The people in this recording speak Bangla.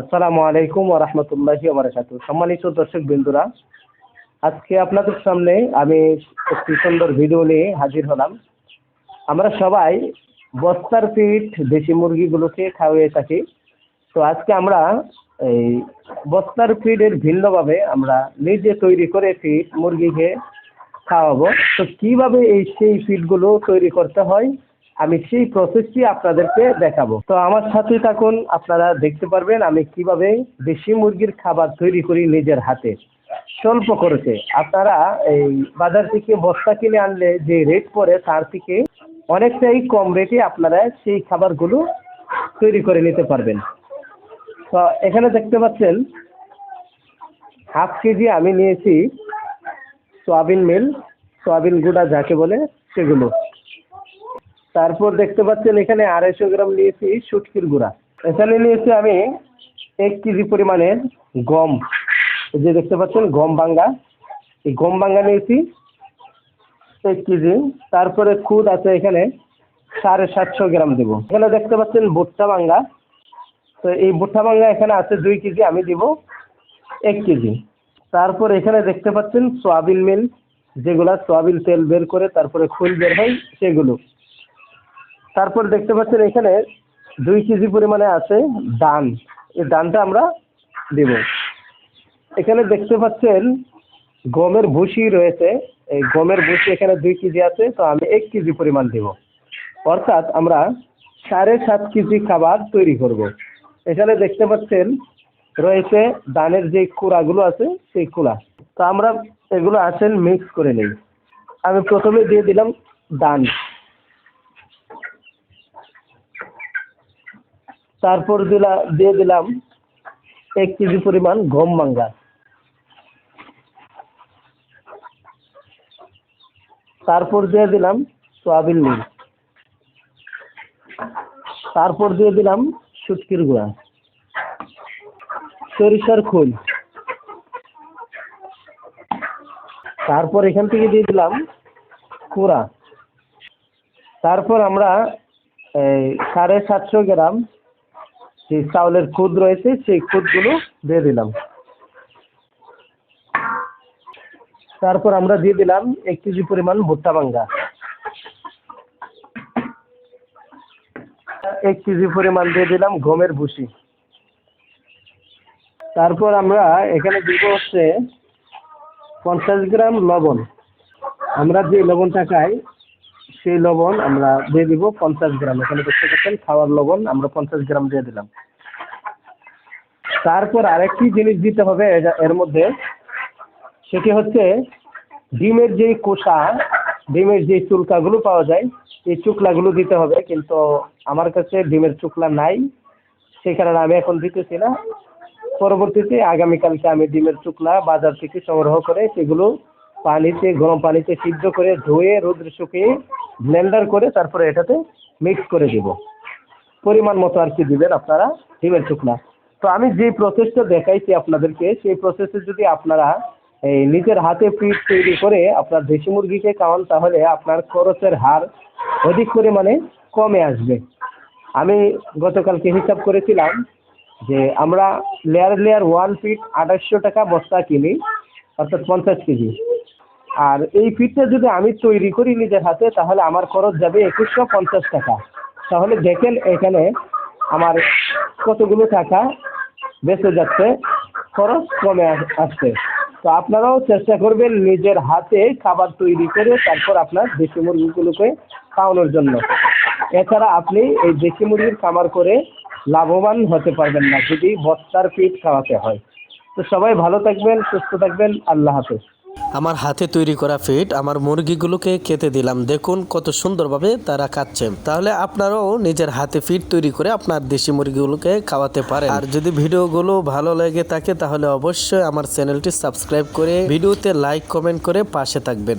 আসসালামু আলাইকুম ওয়া রাহমাতুল্লাহি ওয়া বারাকাতুহু। সম্মানিত দর্শক বিন্দুরা, আজকে আপনাদের সামনে আমি একটি সুন্দর ভিডিও নিয়ে হাজির হলাম। আমরা সবাই বস্তার পিঠ দেশি মুরগিগুলোকে খাওয়িয়ে থাকি। তো আজকে আমরা এই বস্তার ফিডের ভিন্নভাবে আমরা নিজে তৈরি করে ফিড মুরগিকে খাওয়াবো। তো কীভাবে এই সেই ফিডগুলো তৈরি করতে হয়? আমি সেই প্রসেসটি আপনাদেরকে দেখাবো। তো আমার সাথে থাকুন, আপনারা দেখতে পারবেন আমি কীভাবে দেশি মুরগির খাবার তৈরি করি নিজের হাতে। স্বল্প খরচে। আপনারা এই বাজার থেকে বস্তা কিনে আনলে যে রেট পড়ে তার থেকে অনেকটাই কম রেটে আপনারা সেই খাবারগুলো তৈরি করে নিতে পারবেন। তো এখানে দেখতে পাচ্ছেন, হাফ কেজি আমি নিয়েছি সয়াবিন মিল, সয়াবিন গুঁড়া যাকে বলে সেগুলো। তারপর দেখতে পাচ্ছেন এখানে আড়াইশো গ্রাম নিয়েছি শুটকির গুঁড়া। এখানে নিয়েছি আমি এক কেজি পরিমাণের গম। যে দেখতে পাচ্ছেন গম বাঙ্গা এই গম বাঙ্গা নিয়েছি এক কেজি। তারপরে খুদ আছে এখানে সাড়ে সাতশো গ্রাম দেবো। এখানে দেখতে পাচ্ছেন ভুট্টা বাঙ্গা তো এই ভুট্টা বাঙ্গা এখানে আছে দুই কেজি, আমি দিব এক কেজি। তারপর এখানে দেখতে পাচ্ছেন সয়াবিন মিল, যেগুলা সয়াবিন তেল বের করে তারপরে ফুল বের হয় সেগুলো। তারপর দেখতে পাচ্ছেন এখানে দুই কেজি পরিমাণে আছে ডান এই ডানটা আমরা দেব। এখানে দেখতে পাচ্ছেন গমের ভুসি রয়েছে। এই গমের ভুসি এখানে দুই কেজি আছে, তো আমি এক কেজি পরিমাণ দেব। অর্থাৎ আমরা সাড়ে সাত কেজি খাবার তৈরি করব। এখানে দেখতে পাচ্ছেন রয়েছে ধানের যে কুড়াগুলো আছে, সেই কুড়া। তো আমরা এগুলো আসেন মিক্স করে নিই। আমি প্রথমে দিয়ে দিলাম ধান। তারপর দিলা, দিয়ে দিলাম এক কেজি পরিমাণ গম মাঙ্গা তারপর দিয়ে দিলাম সোয়াবিন মিল তারপর দিয়ে দিলাম শুটকির গুঁড়া। সরিষার খোল। তারপর এখান থেকে দিয়ে দিলাম কুড়া। তারপর আমরা সাড়ে সাতশো গ্রাম যে চাউলের খুদ রয়েছে, সেই খুদগুলো দিয়ে দিলাম। তারপর আমরা দিয়ে দিলাম এক কেজি পরিমাণ ভুট্টা ভাঙ্গা। এক কেজি পরিমাণ দিয়ে দিলাম গমের ভুসি। তারপর আমরা এখানে দিব হচ্ছে পঞ্চাশ গ্রাম লবণ। আমরা যে লবণটা খাই সেই লবণ আমরা দিয়ে দিব পঞ্চাশ গ্রাম। এখানে দেখতে পাচ্ছেন খাওয়ার লবণ, আমরা পঞ্চাশ গ্রাম দিয়ে দিলাম। তারপর আরেকটি জিনিস দিতে হবে এর- মধ্যে। সেটি হচ্ছে ডিমের যে কোষা ডিমের যে চুলকাগুলো পাওয়া যায়, এই চুকলাগুলো দিতে হবে। কিন্তু আমার কাছে ডিমের চুকলা নাই, সেই কারণে আমি এখন দিতেছি না। পরবর্তীতে আগামীকালকে আমি ডিমের চুকলা বাজার থেকে সংগ্রহ করে সেগুলো পানিতে, গরম পানিতে সিদ্ধ করে ধুয়ে রোদ্রে শুকিয়ে ব্লেন্ডার করে তারপরে এটাতে মিক্স করে দেব। পরিমাণ মতো আর কি দিবেন আপনারা, ডিমের চুকলা তো আমি যে প্রসেসটা দেখাইছি আপনাদেরকে, সেই প্রসেসে যদি আপনারা এই নিজের হাতে পিঠ তৈরি করে আপনার দেশি মুরগিকে খাওয়ান, তাহলে আপনার খরচের হার অধিক পরিমাণে কমে আসবে। আমি গতকালকে হিসাব করেছিলাম যে আমরা লেয়ার লেয়ার ওয়ান ফিট আঠাশশো টাকা বস্তা কিনি, অর্থাৎ পঞ্চাশ কেজি। আর এই ফিটটা যদি আমি তৈরি করি নিজের হাতে, তাহলে আমার খরচ যাবে একুশশো পঞ্চাশ টাকা। তাহলে দেখেন এখানে আমার কতগুলো টাকা বেঁচে যাচ্ছে, খরচ কমে আসছে। তো আপনারাও চেষ্টা করবেন নিজের হাতে খাবার তৈরি করে তারপর আপনার দেশি মুরগিগুলোকে খাওয়ানোর জন্য। এছাড়া আপনি এই দেশি মুরগির খামার করে লাভবান হতে পারবেন না, যদি বস্তার পিঠ খাওয়াতে হয়। তো সবাই ভালো থাকবেন, সুস্থ থাকবেন, আল্লাহ হাফেজ। আমার হাতে তৈরি করা ফিড আমার মুরগিগুলোকে খেতে দিলাম। দেখুন কত সুন্দরভাবে তারা খাচ্ছে। তাহলে আপনারাও নিজের হাতে ফিড তৈরি করে আপনার দেশি মুরগিগুলোকে খাওয়াতে পারে আর যদি ভিডিওগুলো ভালো লেগে থাকে, তাহলে অবশ্যই আমার চ্যানেলটি সাবস্ক্রাইব করে ভিডিওতে লাইক, কমেন্ট করে পাশে থাকবেন।